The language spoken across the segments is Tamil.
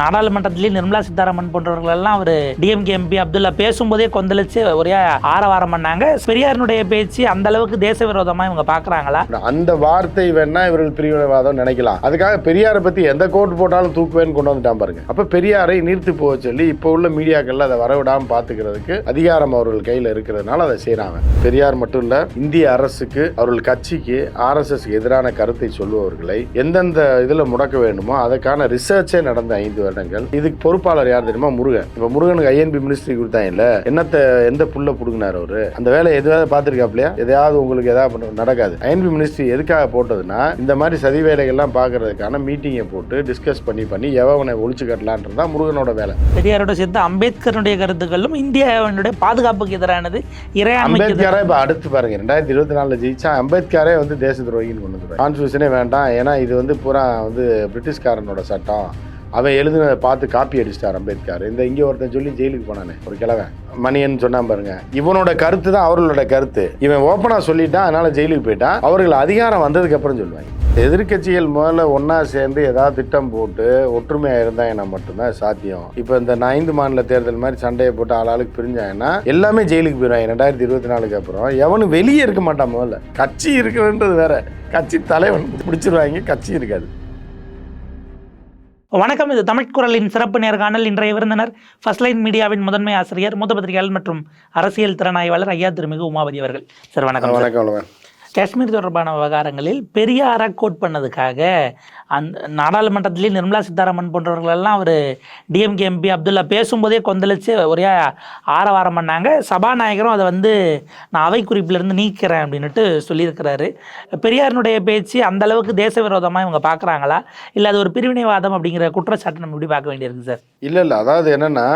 நாடாளுமன்றத்திலேயே நிர்மலா சீதாராமன் போன்றவர்கள் எல்லாம் அவர் டிஎம்கே எம்பி அப்துல்லா பேசும்போதே கொந்தளிச்சு ஒரே ஆரவாரம் பண்ணாங்க. பெரியாரினுடைய பேச்சு அந்த அளவுக்கு தேச விரோதமா இவங்க பாக்குறாங்களா? அந்த வார்த்தை வேணா இவர்கள் பிரிவினவாதம் நினைக்கலாம். அதுக்காக பெரியாரை பத்தி எந்த கோட் போட்டாலும் தூக்குவேன்னு கொண்டு வந்துட்டான் பாருங்க. அப்ப பெரியாரை நீர்த்து போக சொல்லி இப்போ உள்ள மீடியாக்கள்ல அதை வரவிடாம பாத்துக்கிறதுக்கு அதிகாரம் அவர்கள் கையில இருக்கிறதுனால அதை செய்யறாங்க பெரியார் மட்டும் இல்ல இந்திய அரசுக்கு அவர்கள் கட்சிக்கு ஆர்எஸ்எஸ் எதிரான கருத்தை சொல்லுபவர்களை எந்தெந்த இதுல முடக்க வேண்டுமோ அதற்கான ரிசர்ச்சே நடந்த ஐந்து வருடங்கள். இதுக்கு பொறுப்பாளர் யார் தெரியுமா? முருகன். இப்ப முருகனுக்கு ஐஎன்பி மினிஸ்ட்ரி கொடுத்தாங்க இல்ல? என்னத்த எந்த புல்ல புடுங்கினார் அவரு? அந்த வேலை எதுவாவது பார்த்துருக்காப்லையா எதையாவது உங்களுக்கு எதாவது நடக்காது. ஐஎன்பி மினிஸ்ட்ரி எதுக்காக போட்டதுன்னா இந்த மாதிரி சதி வேலைகள்லாம் பார்க்கறதுக்கான மீட்டிங்கை போட்டு டிஸ்கஸ் பண்ணி பண்ணி எவனை ஒழிச்சு கட்டலான்றது தான் முருகனோட வேலை. பெரியாரோட சேர்த்து அம்பேத்கருடைய கருத்துக்களும் இந்தியாவினுடைய பாதுகாப்புக்கு எதிரானது. அம்பேத்கரை இப்போ அடுத்து பாருங்க ரெண்டாயிரத்தி இருபத்தி நாலுல ஜெயிச்சா அம்பேத்கரே வந்து தேச துரோகின்னு கொண்டு வந்துருவாங்க கான்ஸ்டியூஷனே வேண்டாம். ஏன்னா இது வந்து பூரா வந்து பிரிட்டிஷ்காரனோட சட்டம். அவன் எழுதுனதை பார்த்து காப்பி அடிச்சிட்டார் அம்பேத்கர். இந்த இங்கே ஒருத்தன் சொல்லி ஜெயிலுக்கு போனானே ஒரு கிழவன். மணியன் சொன்னான் பாருங்க. இவனோட கருத்து தான் அவர்களோட கருத்து. இவன் ஓப்பனா சொல்லிட்டான் அதனால ஜெயிலுக்கு போயிட்டான். அவர்கள் அதிகாரம் வந்ததுக்கு அப்புறம் சொல்லுவாங்க. எதிர்க்கட்சிகள் முதல்ல ஒன்றா சேர்ந்து ஏதாவது திட்டம் போட்டு ஒற்றுமையா இருந்தாங்கன்னா மட்டும்தான் சாத்தியம். இப்போ இந்த ஐந்து மாநில தேர்தல் மாதிரி சண்டையை போட்டு ஆளாளுக்கு பிரிஞ்சாங்கன்னா எல்லாமே ஜெயிலுக்கு போயிடுவாங்க ரெண்டாயிரத்தி இருபத்தி நாலுக்கு அப்புறம். எவனும் வெளியே இருக்க மாட்டான் முதல்ல. கட்சி இருக்குன்றது வேற. கட்சி தலைவன் பிடிச்சிருவாங்க கட்சி இருக்காது. வணக்கம் இது தமிழ் குரலின் சிறப்பு நேர்காணல். இன்றைய விருந்தினர் ஃபர்ஸ்ட் லைன் மீடியாவின் முதன்மை ஆசிரியர் மூத்த பத்திரிகையாளர் மற்றும் அரசியல் திறனாய்வாளர் ஐயா திருமிகு உமாபதி அவர்கள். சார் வணக்கம் சார். வணக்கம் வணக்கம். காஷ்மீர் தொடர்பான விவகாரங்களில் பெரியாரை கோட் பண்ணதுக்காக அந் நாடாளுமன்றத்திலேயே நிர்மலா சீதாராமன் போன்றவர்கள் எல்லாம் அவர் டிஎம்கே எம்பி அப்துல்லா பேசும்போதே கொந்தளிச்சு ஒரே ஆரவாரம் பண்ணாங்க. சபாநாயகரும் அதை வந்து நான் அவை குறிப்பிலிருந்து நீக்கிறேன் அப்படின்ட்டு சொல்லியிருக்கிறாரு. பெரியாரினுடைய பேச்சு அந்த அளவுக்கு தேச விரோதமாக இவங்க பார்க்குறாங்களா இல்லை அது ஒரு பிரிவினைவாதம் அப்படிங்கிற குற்றச்சாட்டு நம்ம இப்படி பார்க்க வேண்டியிருக்கு சார்? இல்லை இல்லை. அதாவது என்னென்னா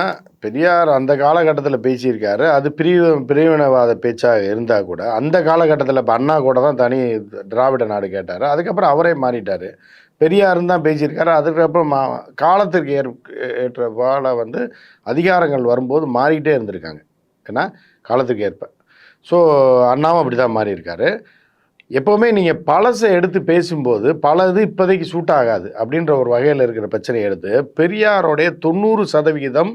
பெரியார் அந்த காலகட்டத்தில் பேசியிருக்காரு. அது பிரிவு பிரிவினவாத பேச்சாக இருந்தால் கூட அந்த காலகட்டத்தில் இப்போ அண்ணா கூட தான் தனி திராவிட நாடு கேட்டார். அதுக்கப்புறம் அவரே மாறிட்டார். பெரியாரும் தான் பேசியிருக்காரு. அதுக்கப்புறம் மா காலத்திற்கு ஏற் ஏற்ற போல வந்து அதிகாரங்கள் வரும்போது மாறிக்கிட்டே இருந்திருக்காங்க. ஏன்னா காலத்துக்கு ஏற்ப. ஸோ அண்ணாவும் அப்படி தான் மாறியிருக்காரு. எப்போவுமே நீங்கள் பழசை எடுத்து பேசும்போது பலது இப்போதைக்கு சூட் ஆகாது அப்படின்ற ஒரு வகையில் இருக்கிற பிரச்சனையை எடுத்து பெரியாரோடைய தொண்ணூறு சதவிகிதம்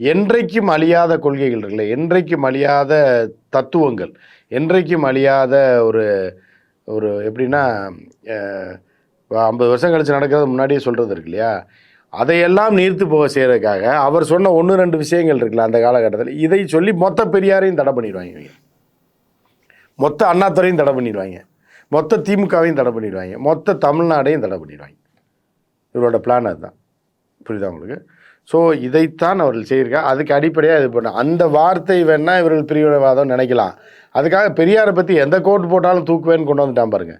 என்றைக்கும் அழியாத கொள்கைகள் இருக்குல்ல? என்றைக்கும் அழியாத தத்துவங்கள் என்றைக்கும் அழியாத ஒரு ஒரு எப்படின்னா ஐம்பது வருஷம் கழித்து நடக்கிறது முன்னாடியே சொல்கிறது இருக்கு இல்லையா? அதையெல்லாம் நீர்த்து போக செய்கிறதுக்காக அவர் சொன்ன ஒன்று ரெண்டு விஷயங்கள் இருக்குல்ல அந்த காலகட்டத்தில் இதை சொல்லி மொத்த பெரியாரையும் தடை பண்ணிடுவாங்க இவங்க. மொத்த அண்ணாத்துறையும் தடை பண்ணிடுவாங்க. மொத்த திமுகவையும் தடை பண்ணிடுவாங்க. மொத்த தமிழ்நாடையும் தடை பண்ணிடுவாங்க. இவரோட பிளான் அதுதான். புரியுதா உங்களுக்கு? ஸோ இதைத்தான் அவர்கள் செய்திருக்காங்க அதுக்கு அடிப்படையாக இது பண்ண அந்த வார்த்தை வேணால் இவர்கள் பிரிவினைவாதம் நினைக்கலாம். அதுக்காக பெரியாரை பற்றி எந்த கோட் போட்டாலும் தூக்குவேன்னு கொண்டு வந்துட்டான் பாருங்க.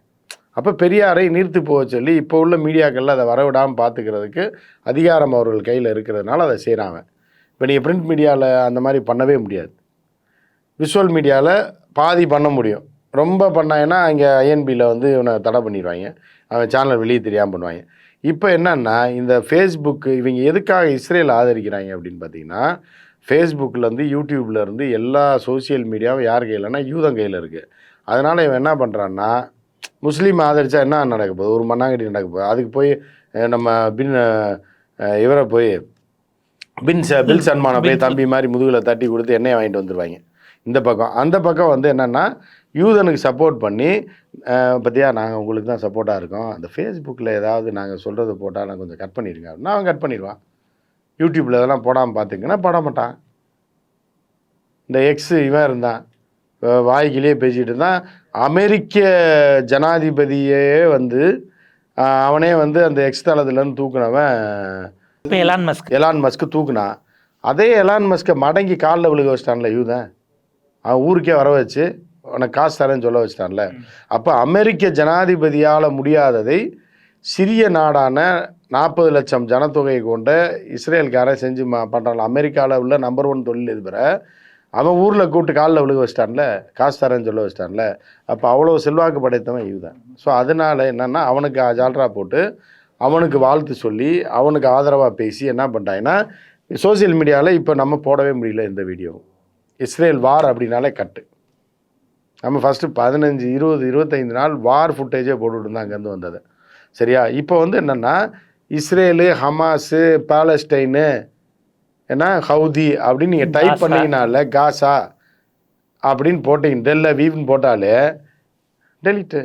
அப்போ பெரியாரை நீர்த்து போக சொல்லி இப்போ உள்ள மீடியாக்களில் அதை வரவிடாமல் பார்த்துக்கிறதுக்கு அதிகாரம் அவர்கள் கையில் இருக்கிறதுனால அதை செய்கிறாங்க இப்போ நீங்கள் பிரிண்ட் மீடியாவில் அந்த மாதிரி பண்ணவே முடியாது. விஷுவல் மீடியாவில் பாதி பண்ண முடியும். ரொம்ப பண்ணாங்கன்னா இங்கே ஐஎன்பியில் வந்து இவனை தடை பண்ணிடுவாங்க. அவன் சேனல் வெளியே தெரியாமல் பண்ணுவாங்க. இப்போ என்னன்னா இந்த ஃபேஸ்புக்கு இவங்க எதுக்காக இஸ்ரேல் ஆதரிக்கிறாங்க அப்படின்னு பார்த்தீங்கன்னா ஃபேஸ்புக்கிலேருந்து யூடியூப்லேருந்து எல்லா சோஷியல் மீடியாவும் யார் கையிலனா யூதன் கையில் இருக்குது அதனால் இவன் என்ன பண்ணுறான்னா முஸ்லீம் ஆதரிச்சா என்ன நடக்க போகுது? ஒரு மண்ணாங்கட்டி நடக்க போகுது. அதுக்கு போய் நம்ம பின் இவரை போய் பின் ச பில் சன்மானை போய் தம்பி மாதிரி முதுகில் தட்டி கொடுத்து எண்ணெயை வாங்கிட்டு வந்துடுவாங்க இந்த பக்கம். அந்த பக்கம் வந்து என்னென்னா யூதனுக்கு சப்போர்ட் பண்ணி அஹ், பத்தியா நாங்கள் உங்களுக்கு தான் சப்போர்ட்டாக இருக்கோம். அந்த ஃபேஸ்புக்கில் ஏதாவது நாங்கள் சொல்கிறது போட்டால் நான் கொஞ்சம் கட் பண்ணிடுங்க அப்படின்னா. அவன் கட் பண்ணிடுவான். யூடியூப்பில் இதெல்லாம் போடாமல் பார்த்துங்கன்னா போட மாட்டான். இந்த எக்ஸ் இவன் இருந்தான். வாய்க்கிலேயே பேசிகிட்டு இருந்தான். அமெரிக்க ஜனாதிபதியே வந்து அவனே வந்து அந்த எக்ஸ் தளத்துலேருந்து தூக்குனவன் எலான் மஸ்க் எலான் மஸ்க்கு தூக்குனான். அதே எலான் மஸ்க்கை மடங்கி காலில் விழுக வச்சிட்டான்ல யூதன் அவன் ஊருக்கே வர வச்சு உனக்கு காசு தரேன்னு சொல்ல வச்சிட்டான்ல. அப்போ அமெரிக்க ஜனாதிபதியால் முடியாததை சிறிய நாடான நாற்பது லட்சம் ஜனத்தொகை கொண்ட இஸ்ரேல்காரன் செஞ்சு மா பண்ணுறான்ல அமெரிக்காவில் உள்ள நம்பர் ஒன் தொழில் எதிபரை அவன் ஊரில் கூப்பிட்டு காலில் விழுக வச்சிட்டான்ல. காசு தரேன்னு சொல்ல வச்சிட்டான்ல. அப்போ அவ்வளோ செல்வாக்கு படைத்தவன் யூதன் ஸோ அதனால என்னன்னா அவனுக்கு ஜால்ரா போட்டு அவனுக்கு வாழ்த்து சொல்லி அவனுக்கு ஆதரவாக பேசி என்ன பண்ணிட்டாங்கன்னா சோஷியல் மீடியாவில் இப்போ நம்ம போடவே முடியல இந்த வீடியோ இஸ்ரேல் வார் அப்படின்னாலே கட்டு. நம்ம ஃபஸ்ட்டு பதினஞ்சு இருபது இருபத்தைந்து நாள் வார் ஃபுட்டேஜே போட்டுட்டு இருந்தாங்க அங்கேருந்து வந்தது. சரியா? இப்போ வந்து என்னென்னா இஸ்ரேலு ஹமாஸு பாலஸ்டைனு ஏன்னா ஹவுதி அப்படின்னு நீங்கள் டைப். பண்ணீங்கனால காசா அப்படின்னு போட்டீங்க. டெல்ல வீவ்னு போட்டாலே டெலிட்டு.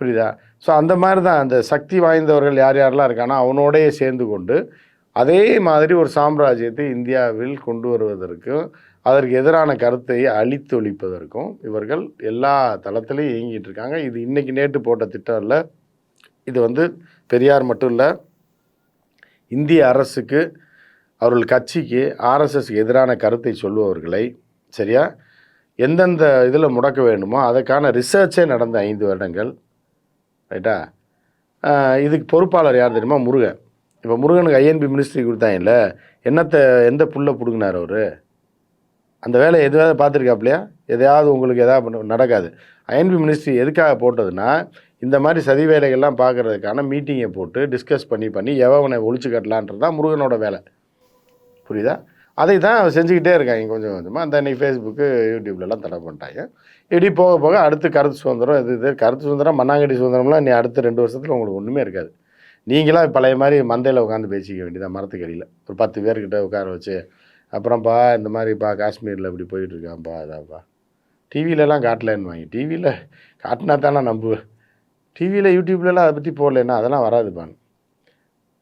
புரியுதா? ஸோ அந்த மாதிரி தான் அந்த சக்தி வாய்ந்தவர்கள் யார் யாரெல்லாம் இருக்கானோ அவனோடயே சேர்ந்து கொண்டு அதே மாதிரி ஒரு சாம்ராஜ்யத்தை இந்தியாவில் கொண்டு வருவதற்கும் அதற்கு எதிரான கருத்தை அழித்தொழிப்பதற்கும் இவர்கள் எல்லா தளத்திலையும் இயங்கிட்டு இருக்காங்க. இது இன்னைக்கு நேற்று போட்ட திட்டம் இல்லை. இது வந்து பெரியார் மட்டும் இல்லை. இந்திய அரசுக்கு அவர்கள் கட்சிக்கு ஆர்எஸ்எஸ்க்கு எதிரான கருத்தை சொல்பவர்களை சரியா? எந்தெந்த இதில் முடக்க வேண்டுமோ அதற்கான ரிசர்ச்சே நடந்த ஐந்து வருடங்கள் ரைட்டா இதுக்கு பொறுப்பாளர் யார் தெரியுமா? முருகன். இப்போ முருகனுக்கு ஐஎன்பி மினிஸ்ட்ரி கொடுத்தாங்கல்ல என்னத்தை எந்த புல்லை பிடுங்கினார் அவர்? அந்த வேலை எதுவாவது பார்த்துருக்காப்லையா? எதையாவது உங்களுக்கு எதாவது பண்ண நடக்காது. ஐஎன்பி மினிஸ்ட்ரி எதுக்காக போட்டதுன்னா இந்த மாதிரி சதி வேலைகள்லாம் பார்க்கறதுக்கான மீட்டிங்கை போட்டு டிஸ்கஸ் பண்ணி பண்ணி எவனை ஒழிச்சு கட்டலான்றது தான் முருகனோட வேலை. புரியுதா? அதை தான் செஞ்சுக்கிட்டே இருக்காங்க கொஞ்சம் கொஞ்சமாக அந்த இன்னைக்கு ஃபேஸ்புக்கு யூடியூப்லலாம் தடை பண்ணிட்டாங்க. இப்படி போக போக அடுத்து கருத்து சுதந்திரம் இது இது கருத்து சுதந்திரம் மண்ணாங்கடி சுதந்திரம்லாம் நீ அடுத்த ரெண்டு வருஷத்தில் உங்களுக்கு ஒன்றுமே இருக்காது. நீங்களாம் பழைய மாதிரி மந்தையில் உட்காந்து பேசிக்க வேண்டியதான் மரத்துக்கு அடியில் ஒரு பத்து பேர்கிட்ட உட்கார வச்சு அப்புறம்ப்பா இந்த மாதிரிப்பா காஷ்மீரில் இப்படி போயிட்டுருக்கான்ப்பா இருக்கான்ப்பா டிவியிலலாம் காட்டலன்னு வாங்கி டிவியில் காட்டினா தானே நம்புவேன். டிவியில் யூடியூப்லலாம் அதை பற்றி போடலன்னா அதெல்லாம் வராதுப்பான்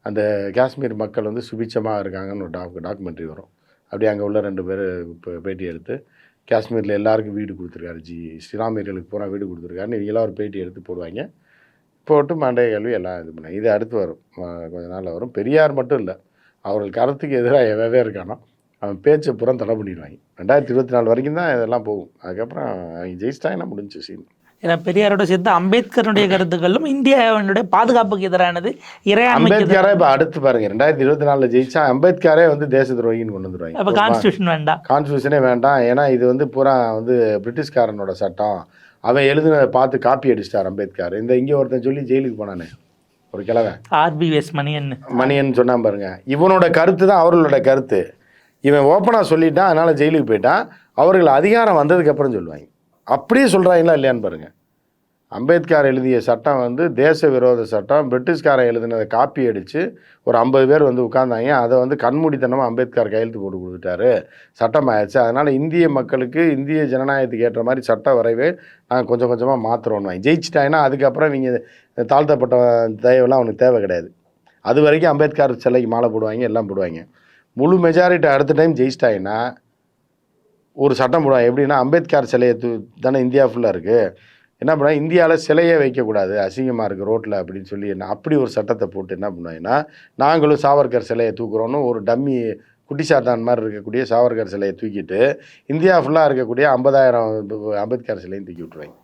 அந்த காஷ்மீர் மக்கள் வந்து சுபிச்சமாக இருக்காங்கன்னு ஒரு டாக் டாக்குமெண்ட்ரி வரும். அப்படியே அங்கே உள்ள ரெண்டு பேர் இப்போ பேட்டி எடுத்து காஷ்மீரில் எல்லாருக்கும் வீடு கொடுத்துருக்காரு ஜி. ஸ்ரீராமீர்களுக்கு பூரா வீடு கொடுத்துருக்காருன்னு இவங்களாம் ஒரு பேட்டி எடுத்து போடுவாங்க. போட்டு மண்டைய கல்வி எல்லாம் இது பண்ணாங்க இது அடுத்து வரும். கொஞ்ச நாளில் வரும். பெரியார் மட்டும் இல்லை அவர்கள் கருத்துக்கு எதிராக எவவே இருக்கானோ அவன் பேச்சை புறம் தடை பண்ணிடுவாங்க. ரெண்டாயிரத்தி இருபத்தி நாலு வரைக்கும் தான் இதெல்லாம் போகும். அதுக்கப்புறம் அவங்க ஜெயிச்சிட்டாங்கன்னா முடிஞ்சு சீன்? ஏன்னா பெரியாரோட சேர்த்து அம்பேத்கருடைய கருத்துக்களும் இந்தியாவினுடைய பாதுகாப்புக்கு எதிரானது அம்பேத்கரே இப்போ அடுத்து பாருங்க ரெண்டாயிரத்தி இருபத்தி நாலில் ஜெயிச்சா அம்பேத்கரே வந்து தேச துரோகின்னு கொண்டு அப்ப வந்துருவாங்க கான்ஸ்டியூஷன் வேண்டாம். கான்ஸ்டியூஷனே வேண்டாம். ஏன்னா இது வந்து பூரா வந்து பிரிட்டிஷ்காரனோட சட்டம். அவன் எழுதுனதை பார்த்து காப்பி அடிச்சிட்டார் அம்பேத்கர். இந்த இங்கே ஒருத்தன் சொல்லி ஜெயிலுக்கு போனானே. ஒரு கிழவன். ஆர்பிஎஸ் மணியன். மணியன் சொன்னான் பாருங்க. இவனோட கருத்து தான் அவர்களோட கருத்து. இவன் ஓப்பனாக சொல்லிட்டான் அதனால ஜெயிலுக்கு போயிட்டான். அவர்கள் அதிகாரம் வந்ததுக்கு அப்புறம் சொல்லுவாங்க. அப்படியே சொல்கிறாங்களா இல்லையான்னு பாருங்க. அம்பேத்கர் எழுதிய சட்டம் வந்து தேச விரோத சட்டம். பிரிட்டிஷ்காரன் எழுதினதை காப்பி அடித்து ஒரு ஐம்பது பேர் வந்து உட்காந்தாங்க அதை வந்து கண்மூடித்தனமாக அம்பேத்கர் கையெழுத்து போட்டு கொடுத்துட்டாரு. சட்டம் ஆயிடுச்சு. அதனால் இந்திய மக்களுக்கு இந்திய ஜனநாயகத்துக்கு ஏற்ற மாதிரி சட்ட வரைவே நாங்கள் கொஞ்சம் கொஞ்சமாக மாற்றுறோன்னு ஜெயிச்சிட்டாங்கன்னா அதுக்கப்புறம் நீங்கள் தாழ்த்தப்பட்ட தயவுலாம் அவனுக்கு தேவை கிடையாது. அது வரைக்கும் அம்பேத்கர் சிலைக்கு மாலை போடுவாங்க எல்லாம் போடுவாங்க. முழு மெஜாரிட்டி அடுத்த டைம் ஜெயிச்சிட்டாங்கன்னா ஒரு சட்டம் போடுவாங்க. எப்படின்னா அம்பேத்கர் சிலையை தானே இந்தியா ஃபுல்லாக இருக்குது என்ன பண்ணா இந்தியாவில் சிலையே வைக்கக்கூடாது அசிங்கமாக இருக்குது ரோட்டில் அப்படின்னு சொல்லி என்ன அப்படி ஒரு சட்டத்தை போட்டு என்ன பண்ணுவாங்கன்னா நாங்களும் சாவர்கர் சிலையை தூக்குறோன்னு ஒரு டம்மி குட்டி சாத்தான் மாதிரி இருக்கக்கூடிய சாவர்கர் சிலையை தூக்கிட்டு இந்தியா ஃபுல்லாக இருக்கக்கூடிய ஐம்பதாயிரம் அம்பேத்கர் சிலையும் தூக்கி விட்ருவாங்க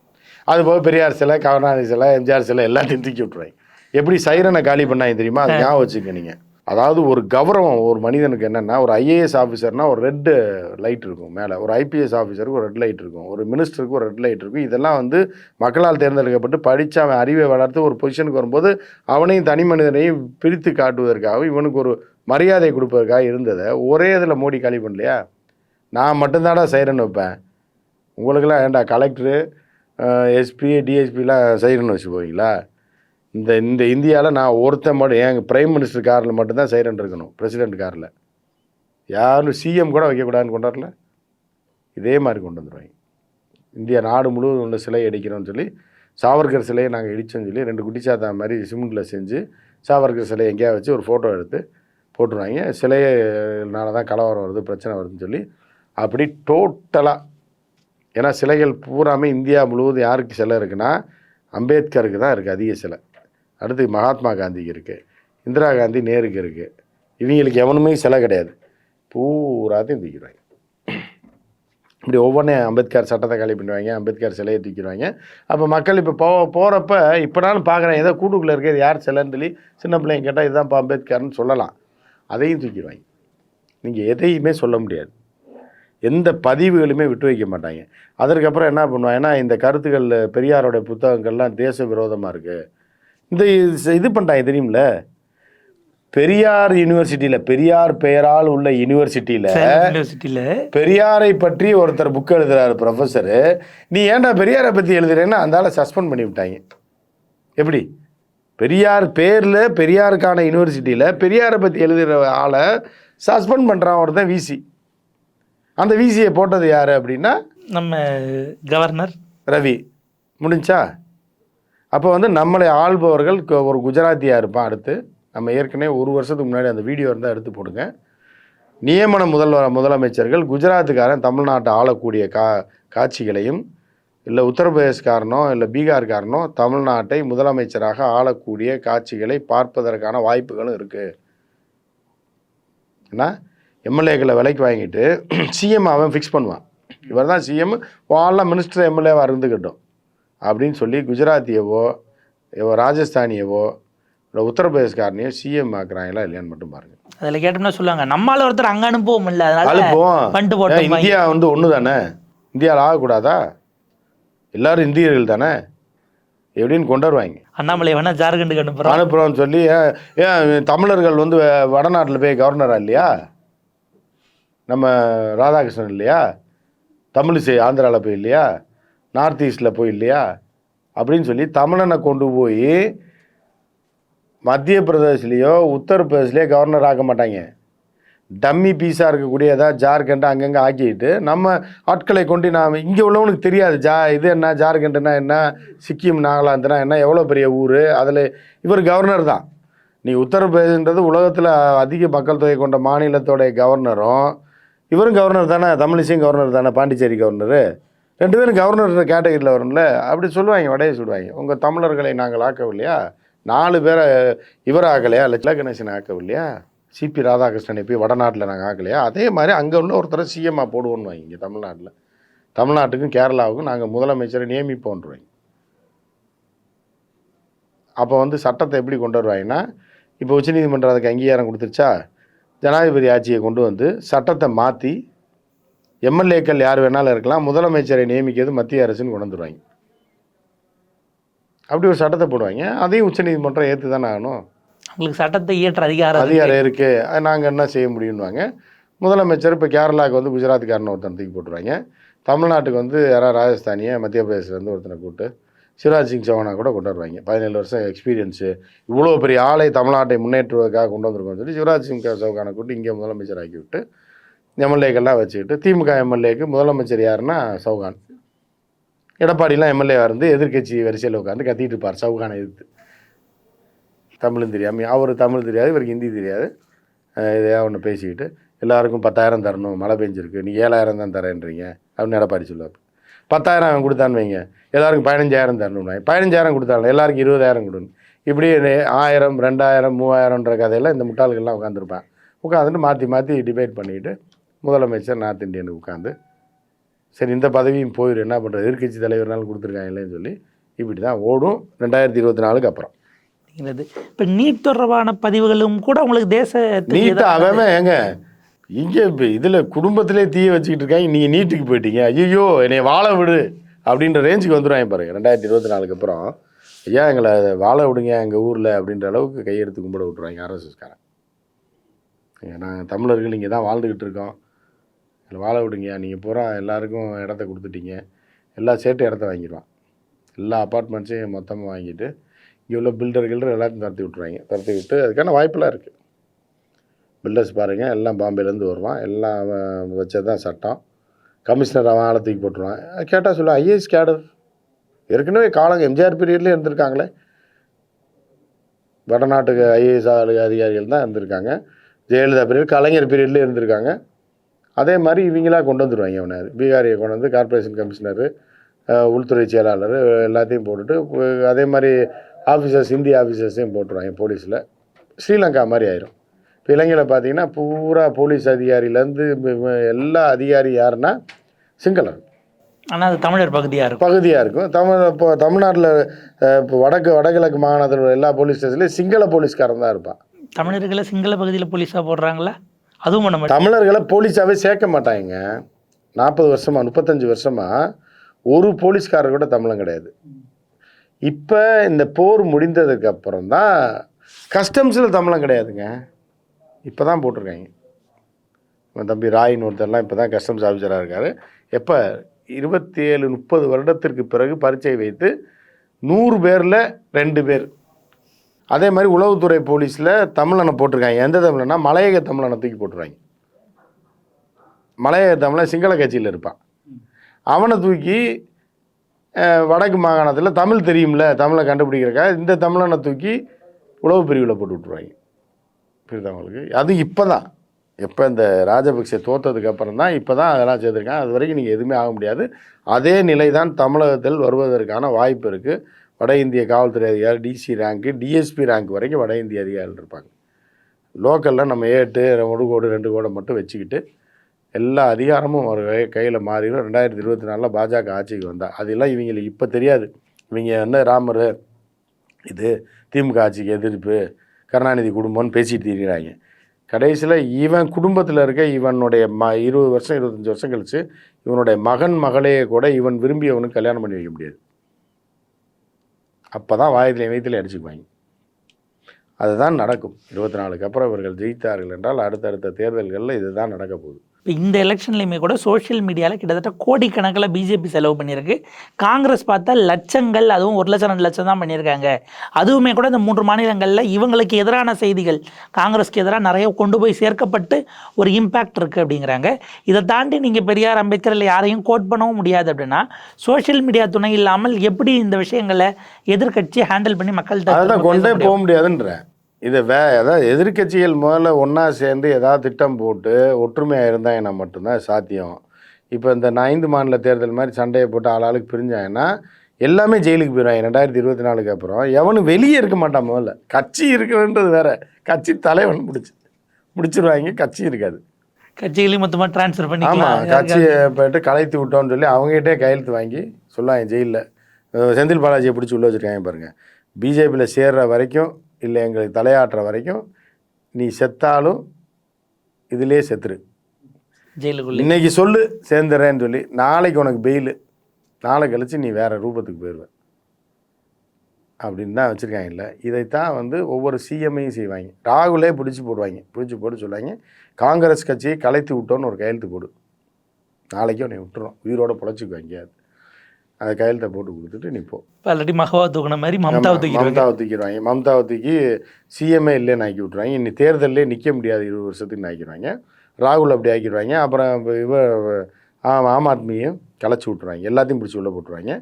அது போக பெரியார் சிலை கருணாநிதி சிலை எம்ஜிஆர் சிலை எல்லாத்தையும் தூக்கி விட்ருவாங்க எப்படி சைரனை காலி பண்ணாங்க தெரியுமா? அது ஞாபகம் வச்சுக்க நீங்கள் அதாவது ஒரு கௌரவம் ஒரு மனிதனுக்கு என்னென்னா ஒரு ஐஏஎஸ் ஆஃபீஸர்னா ஒரு ரெட்டு லைட் இருக்கும் மேலே. ஒரு ஐபிஎஸ் ஆஃபீஸருக்கு ஒரு ரெட் லைட் இருக்கும். ஒரு மினிஸ்டருக்கு ஒரு ரெட் லைட் இருக்கும். இதெல்லாம் வந்து மக்களால் தேர்ந்தெடுக்கப்பட்டு படித்து அவன் அறிவை வளர்த்து ஒரு பொசிஷனுக்கு வரும்போது அவனையும் தனி மனிதனையும் பிரித்து காட்டுவதற்காக இவனுக்கு ஒரு மரியாதை கொடுப்பதற்காக இருந்ததை ஒரே இதில் மோடி காலி பண்ணலையா? நான் மட்டும்தான்டா செய்கிறேன்னு வைப்பேன். உங்களுக்கெல்லாம் ஏன்டா கலெக்டரு எஸ்பி டிஎஸ்பிலாம் செய்கிறேன்னு வச்சு போவீங்களா இந்த இந்த இந்தியாவில் நான் ஒருத்தன் மட்டும் எங்கள் பிரைம் மினிஸ்டர் காரில் மட்டும்தான் சைரன் இருக்கணும் பிரசிடென்ட் காரில். யாரும் சிஎம் கூட வைக்கக்கூடாதுன்னு கொண்டாடல. இதே மாதிரி கொண்டு வந்துடுவாங்க இந்தியா நாடு முழுவதும் உள்ள சிலை அடிக்கிறோம்னு சொல்லி சாவர்கர் சிலையை நாங்கள் இடித்தோம்னு சொல்லி ரெண்டு குட்டிச்சாத்தா மாதிரி சிமெண்ட்டில் செஞ்சு சாவர்கர் சிலையை எங்கேயா வச்சு ஒரு ஃபோட்டோ எடுத்து போட்டுருவாங்க. சிலையினால தான் கலவரம் வருது பிரச்சனை வருதுன்னு சொல்லி அப்படி டோட்டலாக ஏன்னா சிலைகள் பூராமே இந்தியா முழுவதும் யாருக்கு சிலை இருக்குன்னா அம்பேத்கருக்கு தான் இருக்குது அதிக சிலை. அடுத்து மகாத்மா காந்திக்கு இருக்குது இந்திரா காந்தி நேருக்கு இருக்குது இவங்களுக்கு எவனுமே சிலை கிடையாது. பூராத்தையும் தூக்கிடுவாங்க இப்படி ஒவ்வொன்றையும் அம்பேத்கர் சட்டத்தை காலி பண்ணுவாங்க அம்பேத்கர் சிலையை தூக்கிடுவாங்க. அப்போ மக்கள் இப்போ போ போகிறப்ப இப்போனாலும் பார்க்குறேன் ஏதோ கூட்டுக்குள்ளே இருக்கிறது யார் சிலைன்னு சொல்லி சின்ன பிள்ளைங்க கேட்டால் இதுதான்ப்பா அம்பேத்கர்னு சொல்லலாம். அதையும் தூக்கிடுவாங்க. நீங்கள் எதையுமே சொல்ல முடியாது. எந்த பதிவுகளுமே விட்டு வைக்க மாட்டாங்க. அதற்கப்புறம் என்ன பண்ணுவாங்கன்னா இந்த கருத்துக்கள் பெரியாரோடைய புத்தகங்கள்லாம் தேச விரோதமாக இருக்குது இந்த இது- இது பண்ணிட்டாங்க தெரியுமில்ல? பெரியார் யூனிவர்சிட்டியில் பெரியார் பெயரால் உள்ள யூனிவர்சிட்டியில் யூனிவர்சிட்டியில பெரியாரை பற்றி ஒருத்தர் புக் எழுதுறாரு ப்ரொஃபஸரு நீ ஏன்டா பெரியாரை பற்றி எழுதுறேன்னா அந்த ஆளை சஸ்பெண்ட் பண்ணி விட்டாங்க. எப்படி? பெரியார் பேரில் பெரியாருக்கான யூனிவர்சிட்டியில் பெரியாரை பற்றி எழுதுகிற ஆளை சஸ்பெண்ட் பண்ணுறான் ஒருத்தன் விசி அந்த விசியை போட்டது யார் அப்படின்னா நம்ம கவர்னர் ரவி. முடிஞ்சா? அப்போ வந்து நம்மளை ஆள்பவர்கள் ஒரு குஜராத்தியாக இருப்பான் அடுத்து. நம்ம ஏற்கனவே ஒரு வருஷத்துக்கு முன்னாடி அந்த வீடியோ இருந்தால் எடுத்து போடுங்க. நியமன முதல்வர் முதலமைச்சர்கள் குஜராத்துக்காரன் தமிழ்நாட்டை ஆளக்கூடிய கா காட்சிகளையும் இல்லை உத்தரப்பிரதேஷ்காரனோ இல்லை பீகார்காரனோ தமிழ்நாட்டை முதலமைச்சராக ஆளக்கூடிய காட்சிகளை பார்ப்பதற்கான வாய்ப்புகளும் இருக்குது ஏன்னா எம்எல்ஏக்களை விலைக்கு வாங்கிட்டு சிஎம் அவன் ஃபிக்ஸ் பண்ணுவான். இவர் தான் சிஎம். வாழலாம் மினிஸ்டர் எம்எல்ஏவாக இருந்துக்கட்டும் அப்படின்னு சொல்லி குஜராத்தியவோ இவ ராஜஸ்தானியவோ இல்லை உத்தரப்பிரதேஷ்காரனையோ சிஎம் ஆக்குறாங்களா இல்லையான்னு மட்டும் பாருங்க. அதில் கேட்டோம்னா சொல்லுவாங்க நம்மால ஒருத்தர் அங்கே அனுப்புவோம் இல்லை அழுப்போம் பண்ணிட்டு போட்டோம் இந்தியா வந்து ஒன்று தானே இந்தியாவில் ஆகக்கூடாதா? எல்லாரும் இந்தியர்கள் தானே? எப்படின்னு கொண்டு வருவாங்க அண்ணாமலை வேணா ஜார்க்கண்டுக்கு அனுப்புகிறோம் அனுப்புகிறோம்னு சொல்லி ஏன் தமிழர்கள் வந்து வடநாட்டில் போய் கவர்னரா இல்லையா? நம்ம ராதாகிருஷ்ணன் இல்லையா? தமிழிசை ஆந்திராவில் போய் இல்லையா? நார்த் ஈஸ்டில் போய் இல்லையா? அப்படின்னு சொல்லி தமிழனை கொண்டு போய் மத்திய பிரதேஷ்லேயோ உத்தரப்பிரதேஷ்லேயோ கவர்னர் ஆக்க மாட்டாங்க. டம்மி பீஸாக இருக்கக்கூடிய ஏதாவது ஜார்க்கண்ட் அங்கங்கே ஆக்கிட்டு நம்ம ஆட்களை கொண்டு நாம் இங்கே உள்ளவனுக்கு தெரியாது. ஜா இது என்ன ஜார்க்கண்ட்னா என்ன சிக்கிம் நாகாலாந்துனா என்ன எவ்வளோ பெரிய ஊர் அதில் இவர் கவர்னர் தான். நீ உத்தரப்பிரதேசன்றது உலகத்தில் அதிக மக்கள் தொகை கொண்ட மாநிலத்தோடைய கவர்னரும் இவரும் கவர்னர் தானே தமிழிசையும் கவர்னர் தானே பாண்டிச்சேரி கவர்னரு ரெண்டு பேரும் கவர்னர் கேட்டகரியில் வரும்ல அப்படி சொல்லுவாங்க வடையை சொல்லுவாங்க உங்கள் தமிழர்களை நாங்கள் ஆக்கவில்லையா? நாலு பேரை இவர் ஆக்கலையா? லட்ச கணேசன் ஆக்கவில்லையா? சிபி ராதாகிருஷ்ணனை போய் வடநாட்டில் நாங்கள் ஆக்கலையா? அதே மாதிரி அங்கே உள்ள ஒருத்தரை சிஎம்மாக போடுவோன்னு இங்கே தமிழ்நாட்டில். தமிழ்நாட்டுக்கும் கேரளாவுக்கும் நாங்கள் முதலமைச்சரை நியமிப்போன்றோம். அப்போ வந்து சட்டத்தை எப்படி கொண்டு வருவாங்கன்னா இப்போ உச்சநீதிமன்றம் அதுக்கு அங்கீகாரம் கொடுத்துருச்சா? ஜனாதிபதி ஆட்சியை கொண்டு வந்து சட்டத்தை மாற்றி எம்எல்ஏக்கள் யார் வேணாலும் இருக்கலாம். முதலமைச்சரை நியமிக்கிறது மத்திய அரசுன்னு கொண்டு வந்துருவாங்க அப்படி ஒரு சட்டத்தை போடுவாங்க. அதையும் உச்சநீதிமன்றம் ஏற்று தானே ஆகணும். உங்களுக்கு சட்டத்தை இயற்ற அதிகாரம். அதிகாரம் இருக்குது நாங்கள் என்ன செய்ய முடியும்னுவாங்க. முதலமைச்சர் இப்போ கேரளாவுக்கு வந்து குஜராத்துக்காரன் ஒருத்தன் தூக்கி போட்டுருவாங்க. தமிழ்நாட்டுக்கு வந்து யாராவது ராஜஸ்தானியை மத்திய பிரதேசத்துலேருந்து ஒருத்தனை கூப்பிட்டு சிவராஜ் சிங் சௌஹானா கூட கொண்டு வருவாங்க. பதினேழு வருஷம் எக்ஸ்பீரியன்ஸு இவ்வளோ பெரிய ஆளை தமிழ்நாட்டை முன்னேற்றுவதற்காக கொண்டு வந்திருக்கோம்னு சொல்லி சிவராஜ் சிங் சௌஹானை கூப்பிட்டு இங்கே முதலமைச்சர் ஆக்கி எம்எல்ஏக்கெல்லாம் வச்சுக்கிட்டு திமுக எம்எல்ஏக்கு முதலமைச்சர் யாருன்னா சௌகான் எடப்பாடிலாம் எம்எல்ஏவாக இருந்து எதிர்க்கட்சி வரிசையில் உட்காந்து கத்திட்டு இருப்பார் சவுகானை எதிர்த்து. தமிழும் தெரியாமல் அவர் தமிழ் தெரியாது இவருக்கு ஹிந்தி தெரியாது. இதையாக ஒன்று பேசிக்கிட்டு எல்லாருக்கும் பத்தாயிரம் தரணும் மழை பெஞ்சிருக்கு நீ ஏழாயிரம் தான் தரேன்றீங்க அப்படின்னு எடப்பாடி சொல்லுவார். பத்தாயிரம் அவன் கொடுத்தான்னு வைங்க. எல்லாருக்கும் பதினஞ்சாயிரம் தரணும் பதினஞ்சாயிரம் கொடுத்தாங்க எல்லாருக்கும் இருபதாயிரம் கொடுணும் இப்படி ஆயிரம் ரெண்டாயிரம் மூவாயிரம்ன்ற கதையெல்லாம் இந்த முட்டாள்கள்லாம் உட்காந்துருப்பான் உட்காந்துட்டு மாற்றி மாற்றி டிபேட் பண்ணிக்கிட்டு முதலமைச்சர் நார்த் இந்தியனுக்கு உட்காந்து சரி இந்த பதவியும் போயிடும் என்ன பண்ணுறது எதிர்க்கட்சி தலைவர்னாலும் கொடுத்துருக்காங்களேன்னு சொல்லி இப்படி தான் ஓடும் ரெண்டாயிரத்தி இருபத்தி நாலுக்கு அப்புறம். இப்போ நீட் தொடர்பான பதிவுகளும் கூட உங்களுக்கு தேச நீட்டை அவன் ஏங்க இங்கே இப்போ இதில் குடும்பத்திலே தீய வச்சுக்கிட்டு இருக்காங்க நீங்கள் நீட்டுக்கு போயிட்டீங்க ஐயோ என்னை வாழ விடு அப்படின்ற ரேஞ்சுக்கு வந்துடுவாங்க பாருங்க ரெண்டாயிரத்தி இருபத்தி நாலுக்கு அப்புறம். ஐயா எங்களை வாழ விடுங்க எங்கள் ஊரில் அப்படின்ற அளவுக்கு கையெடுத்து கும்பிட விட்ருவாங்க ஆர்எஸ்எஸ்காரன் நாங்கள் தமிழர்கள் இங்கே தான் வாழ்ந்துக்கிட்டு இருக்கோம். இல்லை வாழ விடுங்க. நீங்கள் பூரா எல்லாருக்கும் இடத்த கொடுத்துட்டீங்க. எல்லா சேர்த்து இடத்த வாங்கிடுவான். எல்லா அப்பார்ட்மெண்ட்ஸையும் மொத்தமாக வாங்கிட்டு இங்கே உள்ள பில்டர் கில்டர் எல்லாத்தையும் துரத்தி விட்ருவாங்க துரத்தி விட்டு அதுக்கான வாய்ப்பெல்லாம் இருக்குது பில்டர்ஸ் பாருங்கள் எல்லாம் பாம்பேலேருந்து வருவான். எல்லாம் அவன் வச்சது தான் சட்டம். கமிஷனர் அவன் ஆளை தூக்கி போட்டுருவான். கேட்டால் சொல்ல ஐஏஎஸ் கேடர் ஏற்கனவே காலம் எம்ஜிஆர் பீரியட்லேயே இருந்திருக்காங்களே. வடநாட்டுக்கு ஐஏஎஸ் அதிகாரிகள் தான் இருந்திருக்காங்க. ஜெயலலிதா பீரியட் கலைஞர் பீரியட்லேயே இருந்திருக்காங்க. அதே மாதிரி இவங்களா கொண்டு வந்துடுவாங்க அவனை பீகாரியை கொண்டு வந்து கார்ப்பரேஷன் கமிஷனரு உள்துறை செயலாளர் எல்லாத்தையும் போட்டுட்டு அதே மாதிரி ஆஃபீஸர்ஸ் இந்திய ஆஃபீஸர்ஸையும் போட்டுருவாங்க போலீஸில். ஸ்ரீலங்கா மாதிரி ஆயிரும். இப்போ இலங்கையில் பார்த்தீங்கன்னா பூரா போலீஸ் அதிகாரியிலேருந்து எல்லா அதிகாரி யாருன்னா சிங்களர் ஆனால் அது தமிழர் பகுதியாக இருக்கும். பகுதியாக இருக்கும். தமிழ் இப்போ தமிழ்நாட்டில் இப்போ வடக்கு வடகிழக்கு மாகாணத்தில் எல்லா போலீஸ் ஸ்டேஷன்லேயும் சிங்கள போலீஸ்காரன் தான் இருப்பான். தமிழர்களை சிங்கள பகுதியில் போலீஸாக போடுறாங்களா? அதுவும் நம்ம தமிழர்களை போலீஸாகவே சேர்க்க மாட்டாங்க. நாற்பது வருஷமாக முப்பத்தஞ்சு வருஷமாக ஒரு போலீஸ்காரர் கூட தமிழன் கிடையாது. இப்போ இந்த போர் முடிந்ததுக்கு அப்புறம் தான் கஸ்டம்ஸில் தமிழம் கிடையாதுங்க. இப்போ தான் போட்டிருக்காங்க. இவன் தம்பி ராயின்னு ஒருத்தர்லாம் இப்போ தான் கஸ்டம்ஸ் ஆஃபீஸராக இருக்கார். எப்போ? இருபத்தி ஏழு முப்பது வருடத்திற்கு பிறகு பரீட்சை வைத்து நூறு பேரில் ரெண்டு பேர் அதே மாதிரி உளவுத்துறை போலீஸில் தமிழனை போட்டிருக்காங்க. எந்த தமிழனா மலையக தமிழனை தூக்கி போட்டுருவாங்க. மலையக தமிழன் சிங்கள கட்சியில் இருப்பான். அவனை தூக்கி வடக்கு மாகாணத்தில் தமிழ் தெரியும்ல தமிழை கண்டுபிடிக்கிறக்கா இந்த தமிழனை தூக்கி உளவு பிரிவில் போட்டு விட்ருவாங்க புரியுதா அது இப்போ தான் எப்போ இந்த ராஜபக்சே தோத்ததுக்கு அப்புறம் தான் இப்போ தான் அதெல்லாம் செய்திருக்காங்க. அது வரைக்கும் நீங்கள் எதுவுமே ஆக முடியாது. அதே நிலை தான் தமிழகத்தில் வருவதற்கான வாய்ப்பு இருக்குது வட இந்திய காவல்துறை அதிகாரி டிசி ரேங்க்கு டிஎஸ்பி ரேங்க் வரைக்கும் வட இந்திய அதிகாரிகள் இருப்பாங்க. லோக்கலில் நம்ம ஏட்டு ஒரு கோடு ரெண்டு கோடை மட்டும் வச்சுக்கிட்டு எல்லா அதிகாரமும் ஒரு கை கையில் மாறிடும். ரெண்டாயிரத்தி இருபத்தி நாலில் பாஜக ஆட்சிக்கு வந்தால் அதெல்லாம் இவங்களுக்கு இப்போ தெரியாது. இவங்க என்ன ராமர் இது திமுக ஆட்சிக்கு எதிர்ப்பு கருணாநிதி குடும்பம்னு பேசிட்டு இருக்கிறாங்க. கடைசியில் இவன் குடும்பத்தில் இருக்க இவனுடைய ம இருபது வருஷம் இருபத்தஞ்சி வருஷம் கழித்து இவனுடைய மகன் மகளையே கூட இவன் விரும்பி அவனுக்கு கல்யாணம் பண்ணி வைக்க முடியாது. அப்போ தான் வாயத்திலே வயிற்றுல அடிச்சுக்குவாங்க. அதுதான் நடக்கும். இருபத்தி நாலுக்கு அப்புறம் இவர்கள் ஜெயித்தார்கள் என்றால் அடுத்தடுத்த தேர்தல்களில் இதுதான் நடக்க போகுது. இப்போ இந்த எலெக்ஷன்லையுமே கூட சோஷியல் மீடியாவில் கிட்டத்தட்ட கோடிக்கணக்கில் பிஜேபி செலவு பண்ணியிருக்கு. காங்கிரஸ் பார்த்தா லட்சங்கள் அதுவும் ஒரு லட்சம் ரெண்டு லட்சம் தான் பண்ணியிருக்காங்க. அதுவுமே கூட இந்த மூன்று மாநிலங்களில் இவங்களுக்கு எதிரான செய்திகள் காங்கிரஸ்க்கு எதிராக நிறைய கொண்டு போய் சேர்க்கப்பட்டு ஒரு இம்பேக்ட் இருக்குது அப்படிங்கிறாங்க. இதை தாண்டி நீங்கள் பெரியார் அம்பேத்கர் இல்லை யாரையும் கோட் பண்ணவும் முடியாது அப்படின்னா சோஷியல் மீடியா துணை இல்லாமல் எப்படி இந்த விஷயங்களை எதிர்க்கட்சி ஹேண்டில் பண்ணி மக்கள்கிட்ட கொண்டே? போக முடியாதுன்றேன் இதை வே அதாவது எதிர்க்கட்சிகள் முதல்ல ஒன்றா சேர்ந்து ஏதாவது திட்டம் போட்டு ஒற்றுமையாக இருந்தாங்கன்னா மட்டும்தான் சாத்தியம். இப்போ இந்த ஐந்து மாநில தேர்தல் மாதிரி சண்டையை போட்டு ஆளாளுக்கு பிரிஞ்சாங்கன்னா எல்லாமே ஜெயிலுக்கு போயிடுவாங்க ரெண்டாயிரத்தி இருபத்தி நாலுக்கு அப்புறம். எவனும் வெளியே இருக்க மாட்டான் முதல்ல. கட்சி இருக்குன்றது வேற. கட்சி தலைவன் பிடிச்சி முடிச்சிருவாங்க கட்சி இருக்காது. கட்சிகளையும் மொத்தமாக ட்ரான்ஸ்ஃபர் ஆமாம் பண்ணிக்கலாம் கட்சியை போயிட்டு கலைத்து விட்டோம்னு சொல்லி அவங்ககிட்டே கையெழுத்து வாங்கி சொல்லுவாங்க ஜெயிலில். செந்தில் பாலாஜியை பிடிச்சி உள்ள வச்சுருக்காங்க பாருங்கள் பிஜேபியில் சேர்ற வரைக்கும் இல்லை எங்களுக்கு தலையாட்டுற வரைக்கும் நீ செத்தாலும் இதிலே செத்துரு. ஜெயிலுக்குள்ளே. இன்னைக்கு சொல்லு சேர்ந்துறேன்னு சொல்லி நாளைக்கு உனக்கு பெயில் நாளை கழிச்சு நீ வேற ரூபத்துக்கு போயிடுவ. அப்படின்னு தான் வச்சுருக்காங்கல்ல இதைத்தான் வந்து ஒவ்வொரு சிஎம்ஐயும் செய்வாங்க. ராகுலே பிடிச்சி போடுவாங்க. பிடிச்சி போட்டு சொல்லுவாங்க காங்கிரஸ் கட்சியை கலைத்து விட்டோன்னு ஒரு கையெழுத்து போடு. நாளைக்கு உன்னை விட்டுறோம். உயிரோட பொழைச்சிக்குவாங்க. அது அந்த கையெழுத்தை போட்டு கொடுத்துட்டு நீ போ. இப்போ ஆல்ரெடி மகவா தூக்குன மாதிரி மம்தாவை தூக்கிடுவாங்க. மம்தாவை தூக்கிடுவாங்க. மம்தாவை தூக்கி சிஎம்ஏ இல்லைன்னு ஆக்கி விட்ருவாங்க இனி தேர்தலே நிற்க முடியாது இருபது வருஷத்துக்கு ஆக்கிடுவாங்க ராகுல் அப்படி ஆக்கிடுவாங்க அப்புறம் இவ ஆம் ஆத்மியும் கலைச்சி விட்ருவாங்க எல்லாத்தையும் பிடிச்சி உள்ளே போட்டுருவாங்க.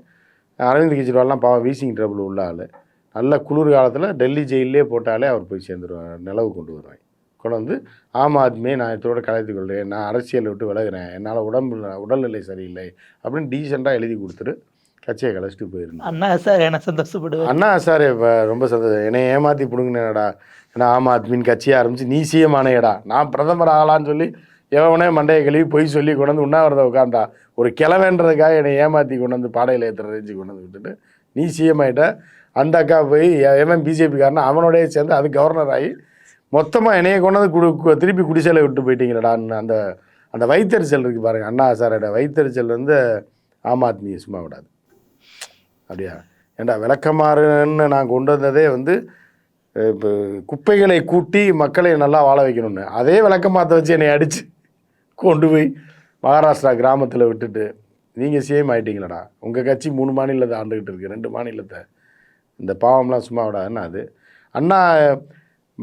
அரவிந்த் கெஜ்ரிவால்லாம் பாவம் வீசிங் ட்ரபிள் உள்ள ஆள். நல்ல குளிர் காலத்தில் டெல்லி ஜெயிலே போட்டாலே அவர் போய் சேர்ந்துருவார். நிலவு கொண்டு வருவாங்க. கொண்டு வந்து ஆம் ஆத்மியை நான் இதோட கலைத்து கொள்கிறேன். நான் அரசியலை விட்டு விலகுறேன். என்னால் உடம்பு உடல்நிலை சரியில்லை அப்படின்னு டீசெண்டாக எழுதி கொடுத்துட்டு கட்சியை கலைச்சிட்டு போயிருந்தேன் அண்ணா சார் என்ன சந்தோஷப்படுவார். அண்ணா சார் இப்போ ரொம்ப சந்தோஷம். என்னை ஏமாற்றி பிடுங்கினேடா ஏன்னா ஆம் ஆத்மின்னு கட்சியை ஆரம்பிச்சு நீ சிஎம் ஆனேடா நான் பிரதமர் ஆகலான்னு சொல்லி எவனே மண்டையை கழுவி பொய் சொல்லி கொண்டு வந்து உண்ணாவிரதம் உட்காந்தா ஒரு கிழவன்றதுக்காக என்னை ஏமாற்றி கொண்டு வந்து பாடையில் ஏற்றுற ரேஞ்சு கொண்டு வந்து விட்டுட்டு நீ சிஎம் ஆகிட்ட அந்த அக்கா போய் எவன் பிஜேபிக்காரனா அவனோடய சேர்ந்து அது கவர்னர் ஆகி மொத்தமாக என்னைய கொண்டு வந்து குடு கு- திருப்பி குடிசையில் விட்டு போயிட்டீங்களடான்னு அந்த அந்த வைத்தறிச்சல் இருக்குது பாருங்கள் அண்ணா சாரோட வைத்தறிச்சல் வந்து ஆம் ஆத்மியை சும்மா விடாது. அப்படியா? ஏண்டா விளக்கமாறுன்னு நான் கொண்டு வந்ததே வந்து இப்போ குப்பைகளை கூட்டி மக்களை நல்லா வாழ வைக்கணும்னு. அதே விளக்கமாற்ற வச்சு என்னை அடித்து கொண்டு போய் மகாராஷ்டிரா கிராமத்தில் விட்டுட்டு நீங்கள் சிஎம் ஆகிட்டீங்களடா உங்கள் கட்சி மூணு மாநிலத்தை ஆண்டுகிட்டு இருக்கு ரெண்டு மாநிலத்தை. இந்த பாவம்லாம் சும்மா விடாதுன்னு அது. அண்ணா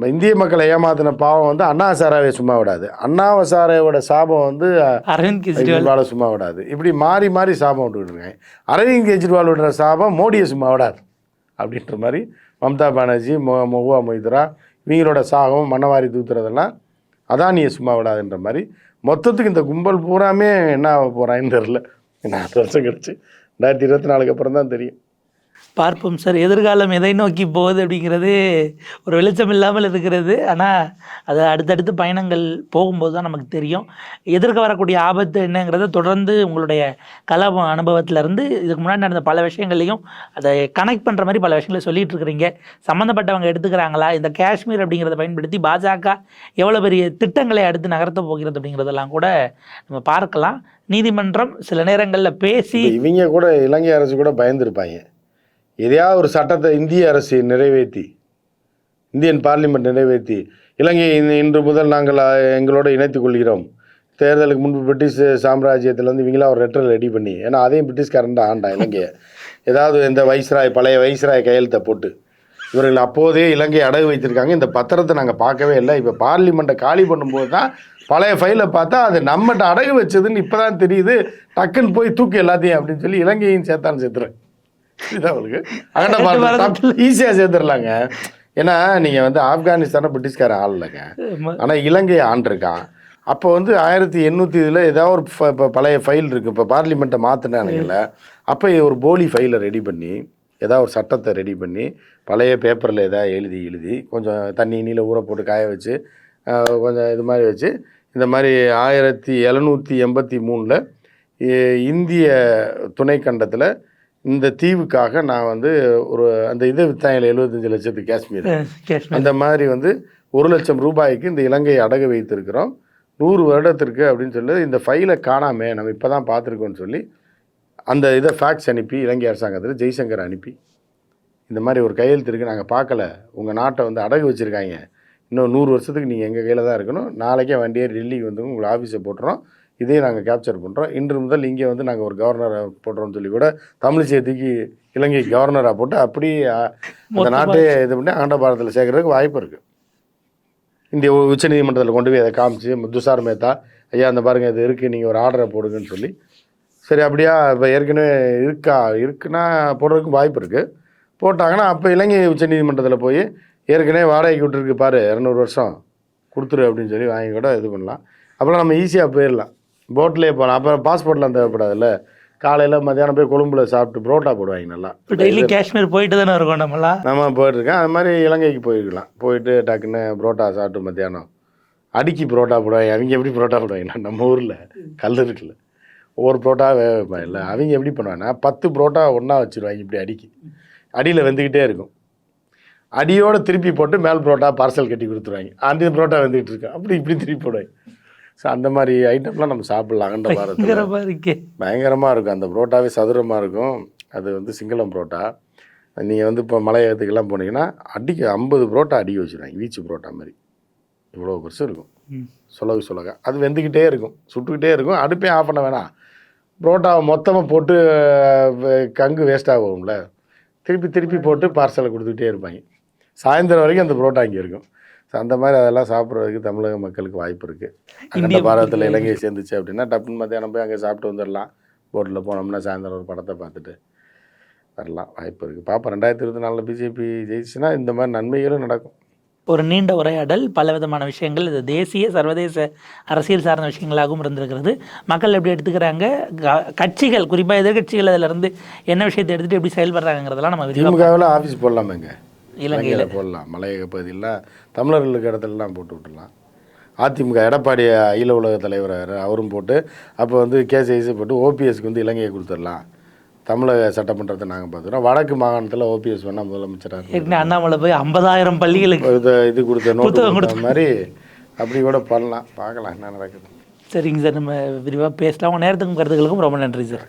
இந்திய மக்களை ஏமாத்தின பாவம் வந்து அண்ணா சாராவே சும்மா விடாது. அண்ணா சாராவோட சாபம் வந்து அரவிந்த் கெஜ்ரிவால். சும்மா விடாது. இப்படி மாறி மாறி சாபம் விட்டுக்கிட்டு இருக்காங்க. அரவிந்த் கெஜ்ரிவால் விடுற சாபம் மோடியை சும்மா விடாது. அப்படின்ற மாதிரி மம்தா பானர்ஜி மொ மொஹுவா மொய்த்ரா இவங்களோட சாகம் மண்ணவாரி தூத்துறதெல்லாம் அதானியை சும்மா விடாதுன்ற மாதிரி மொத்தத்துக்கு இந்த கும்பல் பூராமே என்ன ஆக போகிறான்னு தெரில நாலு வருஷம் கழிச்சு. ரெண்டாயிரத்தி இருபத்தி நாலுக்கு அப்புறம் தான் தெரியும். பார்ப்போம் சார். எதிர்காலம் எதை நோக்கி போகுது அப்படிங்கிறது ஒரு வெளிச்சம் இல்லாமல் இருக்கிறது. ஆனால் அது அடுத்தடுத்து பயணங்கள் போகும்போது தான் நமக்கு தெரியும். எதிர்க்க வரக்கூடிய ஆபத்து என்னங்கிறத தொடர்ந்து உங்களுடைய கல அனுபவத்திலேருந்து இதுக்கு முன்னாடி நடந்த பல விஷயங்களையும் அதை கனெக்ட் பண்ணுற மாதிரி பல விஷயங்களை சொல்லிகிட்டு இருக்கிறீங்க. சம்மந்தப்பட்டவங்க எடுத்துக்கிறாங்களா? இந்த காஷ்மீர் அப்படிங்கிறத பயன்படுத்தி பாஜக எவ்வளோ பெரிய திட்டங்களை அடுத்து நகர்த்த போகிறது அப்படிங்கிறதெல்லாம் கூட நம்ம பார்க்கலாம். நீதிமன்றம் சில நேரங்களில் பேசி இவங்க கூட இலங்கை அரசு கூட பயந்துருப்பாங்க. எதையாவது ஒரு சட்டத்தை இந்திய அரசு நிறைவேற்றி இந்தியன் பார்லிமெண்ட் நிறைவேற்றி இலங்கை இன்று- முதல் நாங்கள் எங்களோட இணைத்துக் கொள்கிறோம். தேர்தலுக்கு முன்பு பிரிட்டிஷ் சாம்ராஜ்யத்தில் வந்து இவங்களாம் ஒரு லெட்டர் ரெடி பண்ணி ஏன்னா அதையும் பிரிட்டிஷ்காரன் தான் ஆண்டான் இலங்கையை. ஏதாவது இந்த வைஸ்ராய் பழைய வைஸ்ராய் கையெழுத்தை போட்டு இவர்கள் அப்போதே இலங்கை அடகு வைத்திருக்காங்க. இந்த பத்திரத்தை நாங்கள் பார்க்கவே இல்லை. இப்போ பார்லிமெண்ட்டை காலி பண்ணும்போது தான் பழைய ஃபைலை பார்த்தா அது நம்மகிட்ட அடகு வச்சதுன்னு இப்போ தான் தெரியுது. டக்குன்னு போய் தூக்கு எல்லாத்தையும் அப்படின்னு சொல்லி இலங்கையும் சேர்த்தான்னு சேர்த்துறேன் அவளுக்கு. அகண்ட ஈஸியாக சேர்த்துடலாங்க ஏன்னா நீங்கள் வந்து ஆப்கானிஸ்தானை பிரிட்டிஷ்கார ஆளலைங்க ஆனால் இலங்கையை ஆண்டிருக்கான் அப்போ வந்து ஆயிரத்தி எண்ணூற்றி இதில் ஏதாவது ஒரு ஃப- இப்போ பழைய ஃபைல் இருக்குது இப்போ பார்லிமெண்ட்டை மாற்றினானுங்கல்ல அப்போ ஒரு போலி ஃபைலை ரெடி பண்ணி ஏதாவது ஒரு சட்டத்தை ரெடி பண்ணி பழைய பேப்பரில் ஏதாவது எழுதி எழுதி கொஞ்சம் தண்ணி நீல ஊற போட்டு காய வச்சு கொஞ்சம் இது மாதிரி வச்சு இந்த மாதிரி ஆயிரத்தி எழுநூற்றி எண்பத்தி மூணில் இந்திய துணைக்கண்டத்தில் இந்த தீவுக்காக நான் வந்து ஒரு அந்த இது வித்தாங்கல எழுபத்தஞ்சு லட்சத்துக்கு காஷ்மீர். அந்த மாதிரி வந்து ஒரு லட்சம் ரூபாய்க்கு இந்த இலங்கையை அடகு வைத்திருக்கிறோம். நூறு வருடத்திற்கு அப்படின்னு சொல்லி இந்த ஃபைலை காணாமே நம்ம இப்போ தான் பார்த்துருக்கோம்னு சொல்லி அந்த இதை ஃபேக்ஸ் அனுப்பி இலங்கை அரசாங்கத்தில் ஜெய்சங்கர் அனுப்பி. இந்த மாதிரி ஒரு கையெழுத்து இருக்குது நாங்கள் பார்க்கல. உங்கள் நாட்டை வந்து அடகு வச்சுருக்காங்க. இன்னும் நூறு வருஷத்துக்கு நீங்கள் எங்கள் கையில் தான் இருக்கணும். நாளைக்கே வண்டியை டெல்லிக்கு வந்து உங்களை ஆஃபீஸை போட்டுறோம். இதையும் நாங்கள் கேப்சர் பண்ணுறோம் இன்று முதல் இங்கே வந்து நாங்கள் ஒரு கவர்னரை போட்டுறோம்னு சொல்லி கூட தமிழிசை தூக்கி இலங்கை கவர்னராக போட்டு அப்படி அந்த நாட்டை இது பண்ணி ஆண்ட பாரதத்தில் சேர்க்கறதுக்கு வாய்ப்பு இருக்குது இந்திய உச்ச நீதிமன்றத்தில் கொண்டு போய் அதை காமிச்சு துஷார் மேத்தா ஐயா அந்த பாருங்கள் இது இருக்குது நீங்கள் ஒரு ஆர்டரை போடுங்கன்னு சொல்லி. சரி அப்படியா இப்போ ஏற்கனவே இருக்கா இருக்குன்னா போடுறதுக்கும் வாய்ப்பு இருக்குது போட்டாங்கன்னா அப்போ இலங்கை உச்ச நீதிமன்றத்தில் போய் ஏற்கனவே வாடகைக்கு விட்டுருக்கு பாரு இரநூறு வருஷம் கொடுத்துரு அப்படின்னு சொல்லி வாங்கி கூட இது பண்ணலாம். அப்புறம் நம்ம ஈஸியாக போயிடலாம். போட்லேயே போகலாம் அப்புறம் பாஸ்போர்ட்லாம் தேவைப்படாதுல்ல? காலையில் மத்தியானம் போய் கொழும்புல சாப்பிட்டு புரோட்டா போடுவாங்க நல்லா. டெய்லி காஷ்மீர் போயிட்டு தானே இருக்கோம் நம்மளாம் நம்ம போயிட்டுருக்கேன் அது மாதிரி இலங்கைக்கு போயிருக்கலாம். போயிட்டு டக்குன்னு புரோட்டா சாப்பிட்டு மத்தியானம் அடிக்கி புரோட்டா போடுவாங்க. அவங்க எப்படி புரோட்டா போடுவாங்கன்னா நம்ம ஊரில் கல் இருக்குல்ல. ஒவ்வொரு புரோட்டா வைப்பாங்கல்ல அவங்க எப்படி பண்ணுவாங்கன்னா பத்து புரோட்டா ஒன்றா வச்சுருவாங்க இப்படி அடிக்கி. அடியில் வெந்துக்கிட்டே இருக்கும். அடியோட திருப்பி போட்டு மேல் புரோட்டா பார்சல் கட்டி கொடுத்துருவாங்க. அந்த புரோட்டா வெந்துக்கிட்டு இருக்கு. அப்படி இப்படி திருப்பி போடுவாங்க. ஸோ அந்த மாதிரி ஐட்டம்லாம் நம்ம சாப்பிட்லாம் அகண்ட பயங்கரமா இருக்கே. பயங்கரமாக இருக்கும். அந்த புரோட்டாவே சதுரமாக இருக்கும். அது வந்து சிங்களம் புரோட்டா. நீங்கள் வந்து இப்போ மலையகத்துக்கெல்லாம் போனீங்கன்னா அடிக்க ஐம்பது புரோட்டா அடிக்க வச்சுருவாங்க. வீச்சு புரோட்டா மாதிரி. இவ்வளோ பெருசு இருக்கும். சொலகு சொலக. அது வெந்துக்கிட்டே இருக்கும். சுட்டுக்கிட்டே இருக்கும். அடுப்பே ஆஃப் பண்ண வேணாம். புரோட்டாவை மொத்தமாக போட்டு கங்கு வேஸ்ட் ஆகும்ல. திருப்பி திருப்பி போட்டு பார்சலை கொடுத்துக்கிட்டே இருப்பாங்க. சாயந்தரம் வரைக்கும் அந்த புரோட்டா இங்கே இருக்கும். ஸோ அந்த மாதிரி அதெல்லாம் சாப்பிட்றதுக்கு தமிழக மக்களுக்கு வாய்ப்பு இருக்குது இந்திய பாரதத்தில் இலங்கையை சேர்ந்துச்சு அப்படின்னா டப்புன்னு மத்தியானம் போய் அங்கே சாப்பிட்டு வந்துடலாம் போட்டில் போனோம்னா சாயந்தரம் ஒரு படத்தை பார்த்துட்டு வரலாம். வாய்ப்பு இருக்குது பார்ப்போம் ரெண்டாயிரத்தி இருபத்தி நாலில் பிஜேபி ஜெயிச்சுன்னா இந்த மாதிரி நன்மைகளும் நடக்கும். ஒரு நீண்ட உரையாடல் பலவிதமான விஷயங்கள் இது தேசிய சர்வதேச அரசியல் சார்ந்த விஷயங்களாகவும் இருந்திருக்கிறது. மக்கள் எப்படி எடுத்துக்கிறாங்க? கட்சிகள் குறிப்பாக எதிர்கட்சிகள் அதில் இருந்து என்ன விஷயத்தை எடுத்துகிட்டு எப்படி செயல்படுறாங்கிறதெல்லாம் நம்ம திமுகவில் ஆஃபீஸ் போடலாமேங்க. இலங்கையில். போடலாம். மலையக பகுதியெல்லாம் தமிழர்களுக்கு இடத்துலலாம் போட்டு விட்டுடலாம். அதிமுக எடப்பாடி அகில உலக தலைவர் அவரும் போட்டு அப்போ வந்து கேஸ் ஐசி போட்டு ஓபிஎஸ்க்கு வந்து இலங்கையை கொடுத்துடலாம். தமிழக சட்டமன்றத்தை நாங்கள் பார்த்துக்கிறோம். வடக்கு மாகாணத்தில் ஓபிஎஸ் வேணால் முதலமைச்சராக அண்ணாமலை போய் ஐம்பதாயிரம் பள்ளிகளுக்கு இது கொடுத்த நோட்டு புத்தகம் கொடுத்த மாதிரி அப்படி கூட பண்ணலாம். பார்க்கலாம் என்ன நடக்குது. சரிங்க சார் நம்ம விரிவாக பேசலாம். உங்கள் நேரத்துக்கும் கருத்துக்களுக்கும் ரொம்ப நன்றி சார்.